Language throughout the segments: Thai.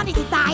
อนที่สิตาย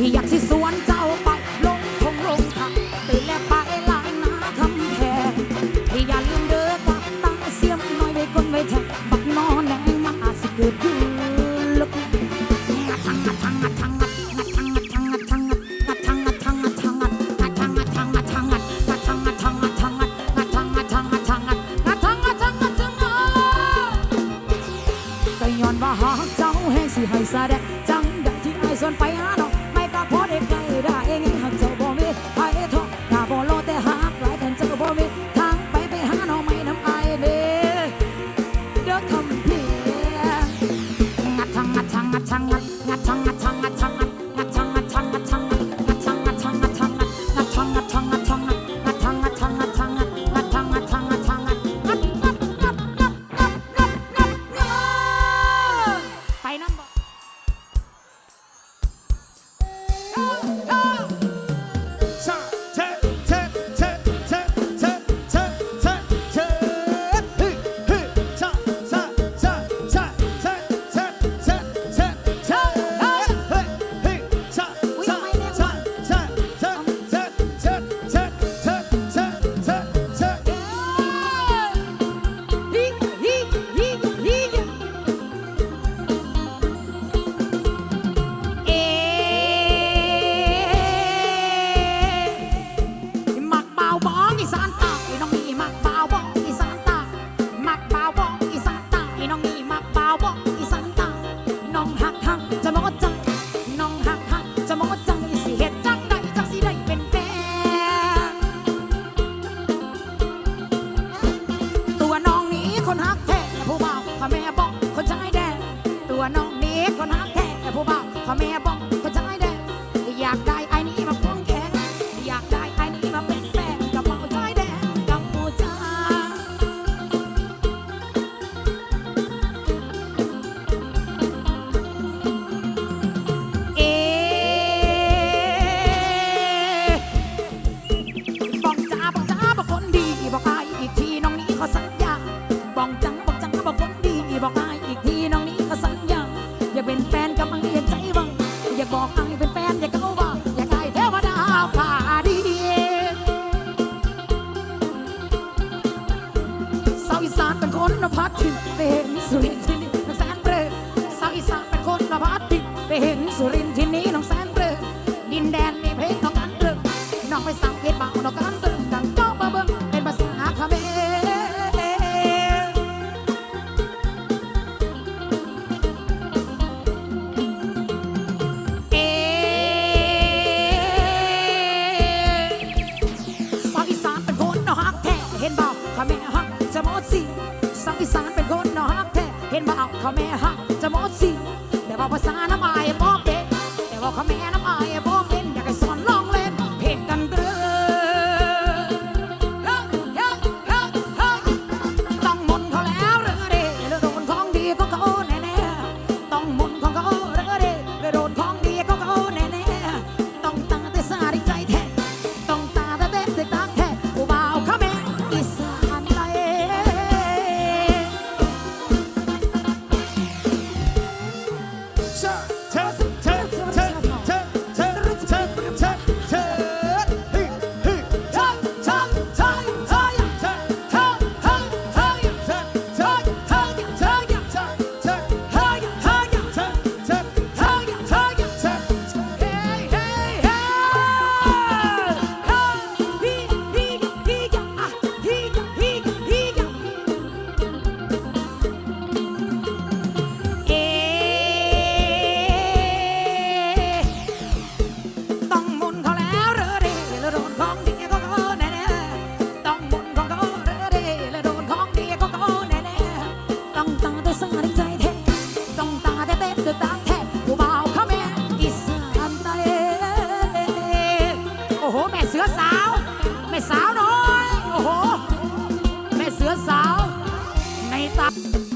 พี่อยากสิสวน งัดชังงัดชังงัด เขาแม่หัจะหมดสิแต่ว่าภาษาน้ำ Bye.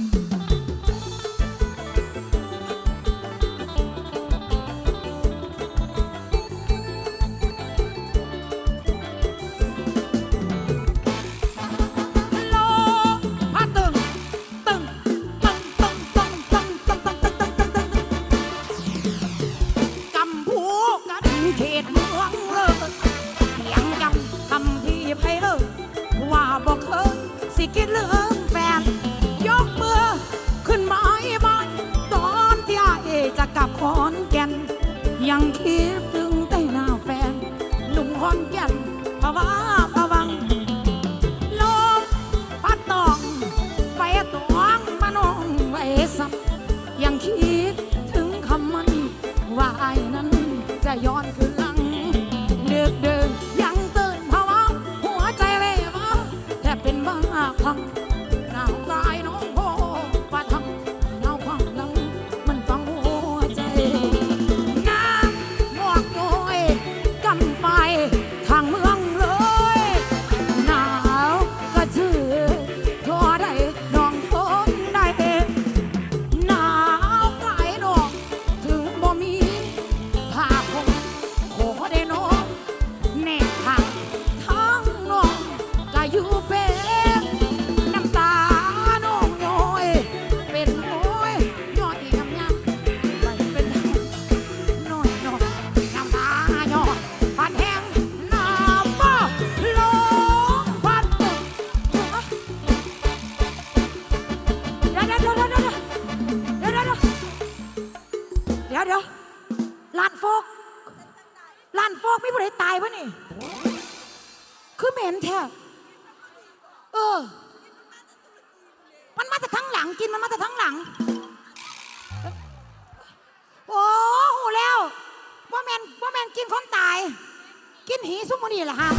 หีซุมนี่ล่ะฮะ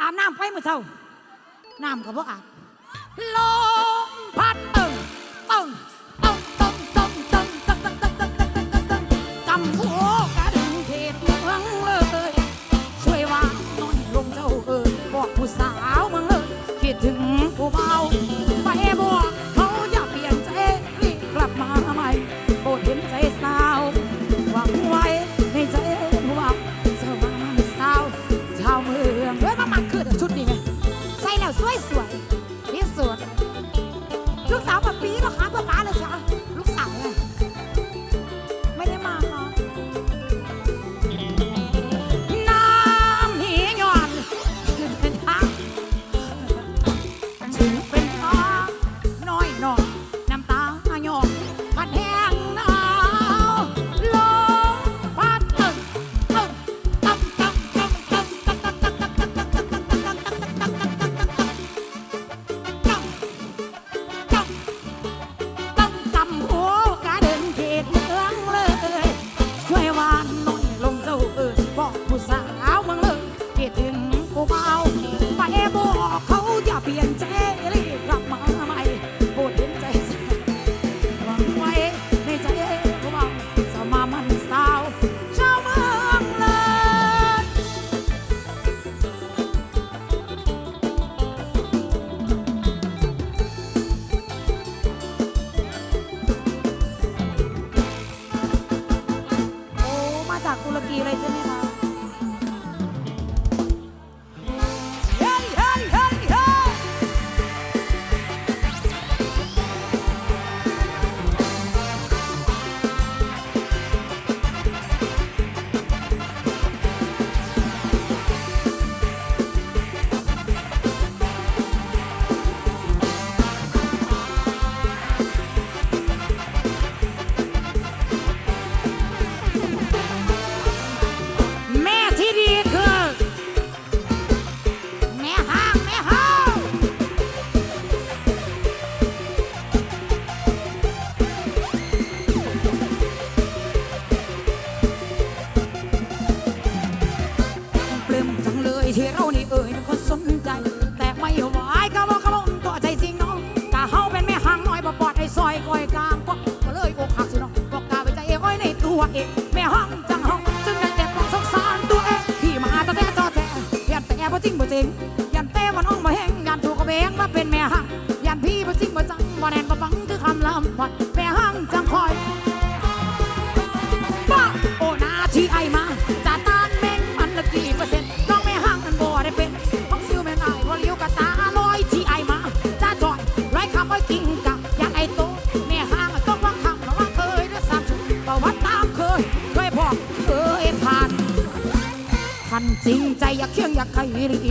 อาบน้ำไปเมื่อเช้าน้ำกับว่อาบลมพัดตึงตึงตึงตึงตึงตึงตึงตึงตึงตึงตึงตึงตึงตึงกำหัวกระดึงเทศเมืองเลยช่วยวางนอนลงเจ้าเอ่ยบอกผู้สาวเมืองเลยคิดถึงผู้เบา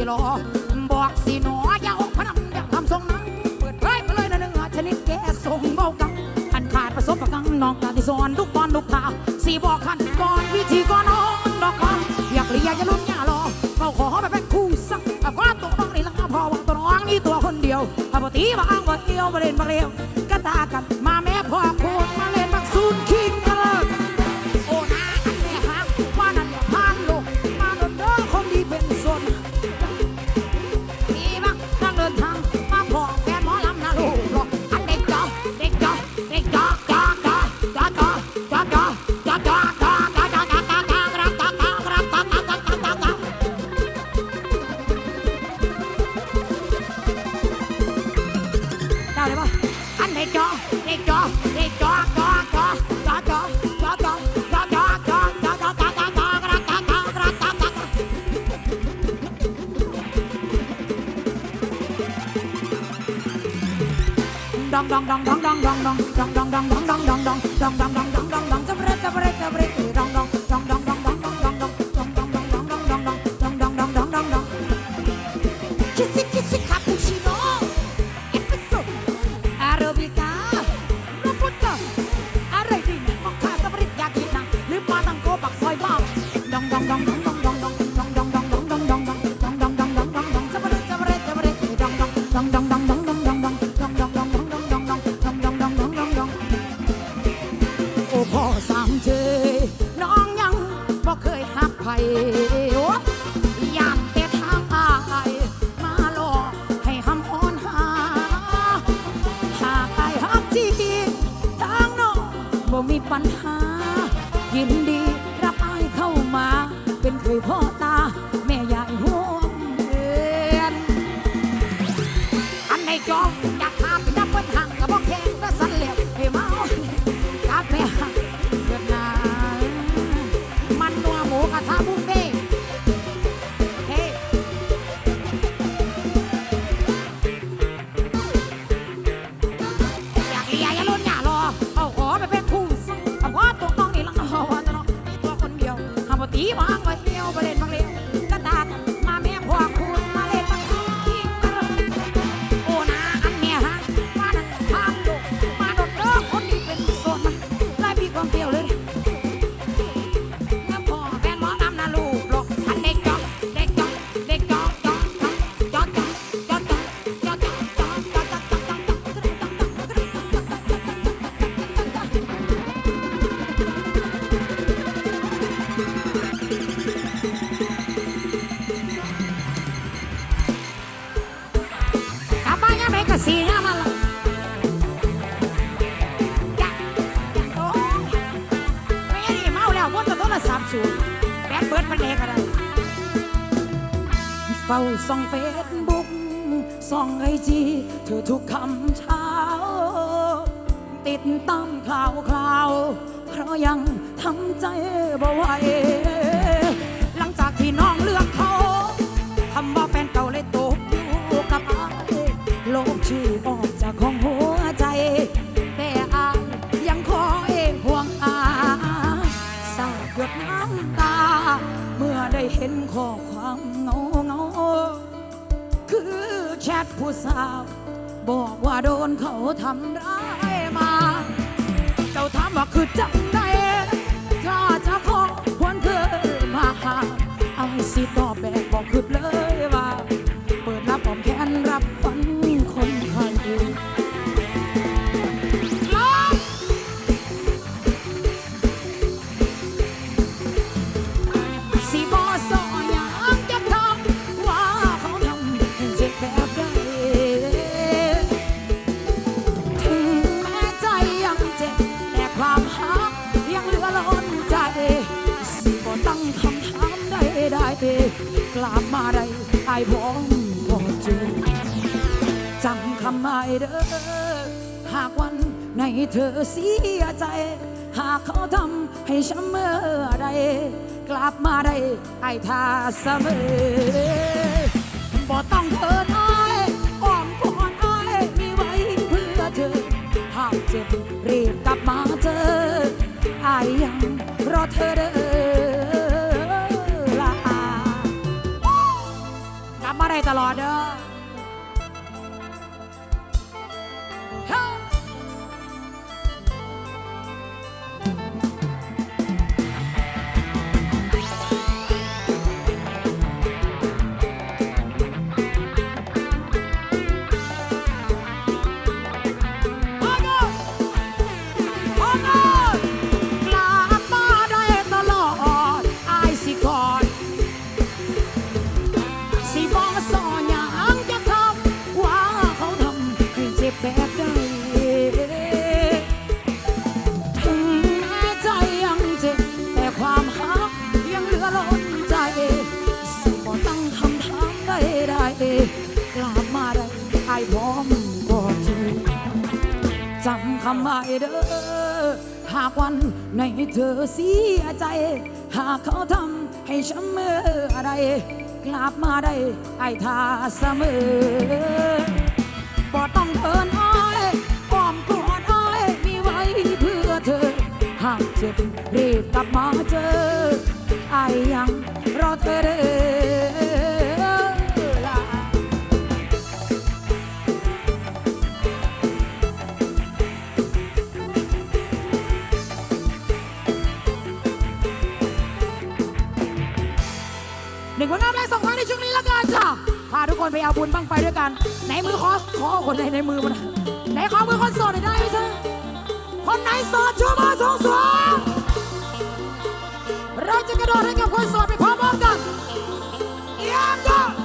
ลอบอกสิหนออย่าออกพนันอย่าทำทรงนั้นเปิดเผยไปเลยนะเนื้อชนิดแกทรงเบากังอันขาดประสบกังน้องตาที่สอนลูกบอลลูกตาสีบอกขันก่อนวิธีก่อนน้อนดอกคำอยากเรียอย่าลุ้นอย่ารอเขาขอไปเป็นคู่สักวาอตัวบ้องในลังพอวาตัวน้องนี่ตัวคนเดียวปกติบางวันเดียวมาเล่นมาเร็ว ใจบ่ไหวหลังจากที่น้องเลือกเขาทำบ่าแฟนเก่าเลยตกอยู่กับอายลบชื่อออกจากของหัวใจ แต่อายยังขอเองห่วงอาสาดหยดน้ำตา เมื่อได้เห็นข้อความเงาเงาคือแชทผู้สาว บอกว่าโดนเขาทำร้ายมา เจ้าถามว่าคือจัง บอกขึ้เลยว่า เด้อหากวันไหนเธอเสียใจ หากเขาทำให้ช้ำเมื่อใด กลับมาได้ไอ้ทาเสมอบ่ต้องเธอน้อยอ้อมกอนอ้ายมีไว้เพื่อเธอ หากเจ็บรีบกลับมาเจอไอ้ยยังรอเธอเด้อละกลับมาได้ตลอดเด้อ จำคำไว้เด้อ หากวันในเธอเสียใจ หากเขาทำให้ฉันเมื่อะไรกลับมาได้ไอ้ทาเสมอบ่ต้องเดินอ้อยป้อมกวดอ้อยมีไว้เพื่อเธอ หากเจ็บรีบกลับมาเจอไอ้ยังรอเธอเด้อ นไปเอาบุญบ้างไฟด้วยกัน ไหนมือขอขอคนไหนในมือมันไหนขอมือคนโสดนได้ไหมจ๊ะคนไหนโสดช่วยมาสูงสูงเราจะกระโดดให้กับคนโสดไปพร้อมกันเยี่ยมยอด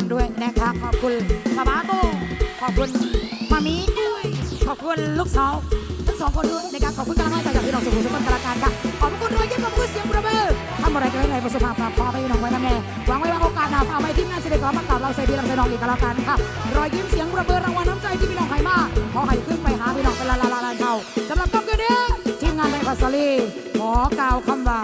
คนด้วยนะคะขอบคุณป้าบ้าโตขอบคุณมามีด้วยขอบคุณลูกสาวทั้งสองคนด้วยนะคะขอบคุณกำลังใจจากพี่น้องสุขุมสุขกรการค่ะขอบคุณรอยยิ้มขอบคุณเสียงประเบิดทำอะไรก็ให้ไรประสบความปราบพอไปน้องไว้นะแม่หวังไว้ว่าโอกาสหน้าเอาไปที่งานเสด็จพร้อมากราบเราใส่พี่น้องใส่น้องอีกกล้วกันค่ะรอยยิ้มเสียงประเบิดรางวัลน้ำใจที่พี่น้องให้มาขอให้ขึ้นไปหาพี่น้องเป็นลาลาลาลาเท่าสำหรับต้นคืนนี้ทีมงานในพัสลีขอกล่าวคำว่า